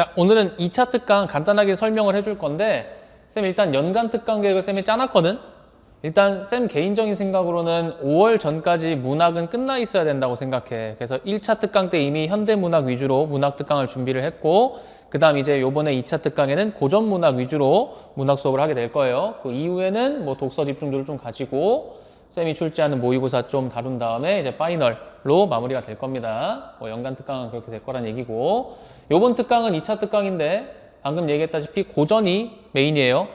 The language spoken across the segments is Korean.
자, 오늘은 2차 특강 간단하게 설명을 해줄 건데, 쌤 일단 연간 특강 계획을 쌤이 짜놨거든? 일단 쌤 개인적인 생각으로는 5월 전까지 문학은 끝나 있어야 된다고 생각해. 그래서 1차 특강 때 이미 현대문학 위주로 문학 특강을 준비를 했고, 그 다음 이제 요번에 2차 특강에는 고전 문학 위주로 문학 수업을 하게 될 거예요. 그 이후에는 뭐 독서 집중도를 좀 가지고, 쌤이 출제하는 모의고사 좀 다룬 다음에 이제 파이널로 마무리가 될 겁니다. 뭐 연간 특강은 그렇게 될 거란 얘기고 요번 특강은 2차 특강인데 방금 얘기했다시피 고전이 메인이에요.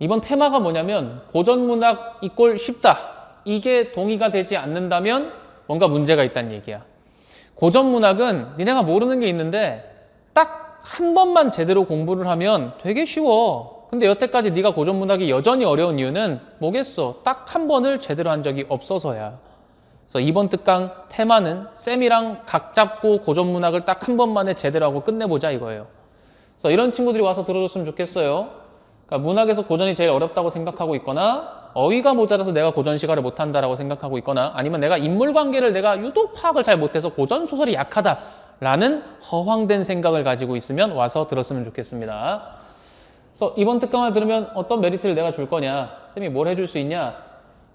이번 테마가 뭐냐면 고전 문학 이꼴 쉽다. 이게 동의가 되지 않는다면 뭔가 문제가 있다는 얘기야. 고전 문학은 니네가 모르는 게 있는데 딱 한 번만 제대로 공부를 하면 되게 쉬워. 근데 여태까지 네가 고전 문학이 여전히 어려운 이유는 뭐겠어? 딱 한 번을 제대로 한 적이 없어서야. 그래서 이번 특강 테마는 쌤이랑 각 잡고 고전 문학을 딱 한 번만에 제대로 하고 끝내보자 이거예요. 그래서 이런 친구들이 와서 들어줬으면 좋겠어요. 그러니까 문학에서 고전이 제일 어렵다고 생각하고 있거나 어휘가 모자라서 내가 고전 시가를 못한다라고 생각하고 있거나 아니면 내가 인물 관계를 내가 유독 파악을 잘 못해서 고전 소설이 약하다라는 허황된 생각을 가지고 있으면 와서 들었으면 좋겠습니다. 그래서 이번 특강을 들으면 어떤 메리트를 내가 줄 거냐? 쌤이 뭘 해줄 수 있냐?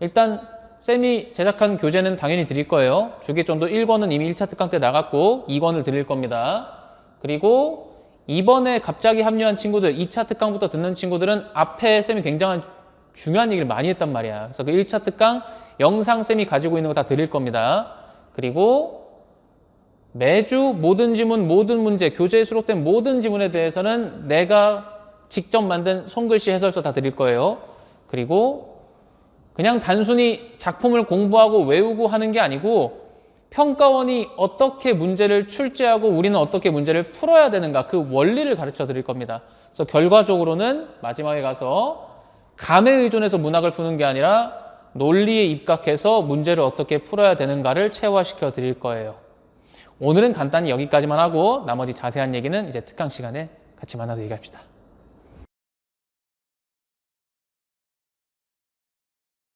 일단 쌤이 제작한 교재는 당연히 드릴 거예요. 주기전도 1권은 이미 1차 특강 때 나갔고 2권을 드릴 겁니다. 그리고 이번에 갑자기 합류한 친구들, 2차 특강부터 듣는 친구들은 앞에 쌤이 굉장한 중요한 얘기를 많이 했단 말이야. 그래서 그 1차 특강 영상 쌤이 가지고 있는 거 다 드릴 겁니다. 그리고 매주 모든 지문, 모든 문제, 교재에 수록된 모든 지문에 대해서는 내가 직접 만든 손글씨 해설서 다 드릴 거예요. 그리고 그냥 단순히 작품을 공부하고 외우고 하는 게 아니고 평가원이 어떻게 문제를 출제하고 우리는 어떻게 문제를 풀어야 되는가 그 원리를 가르쳐 드릴 겁니다. 그래서 결과적으로는 마지막에 가서 감에 의존해서 문학을 푸는 게 아니라 논리에 입각해서 문제를 어떻게 풀어야 되는가를 체화시켜 드릴 거예요. 오늘은 간단히 여기까지만 하고 나머지 자세한 얘기는 이제 특강 시간에 같이 만나서 얘기합시다.